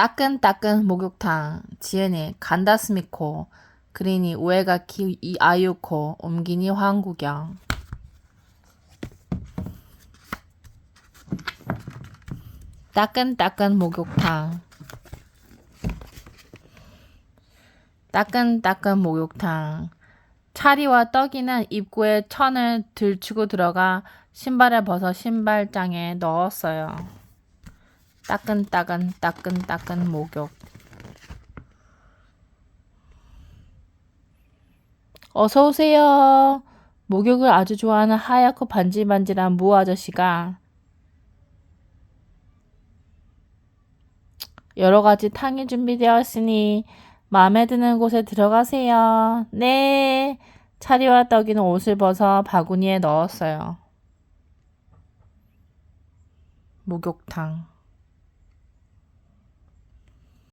따끈따끈 목욕탕 지은이 간다스미코 그린이 우에가 키이 아유코 옮기니 황구경. 따끈따끈 목욕탕. 따끈따끈 목욕탕. 차리와 떡이는 입구에 천을 들추고 들어가 신발을 벗어 신발장에 넣었어요. 따끈따끈 따끈따끈 목욕 어서 오세요. 목욕을 아주 좋아하는 하얗고 반질반질한 무 아저씨가 여러 가지 탕이 준비되었으니 마음에 드는 곳에 들어가세요. 네. 차리와 떡이는 옷을 벗어 바구니에 넣었어요. 목욕탕.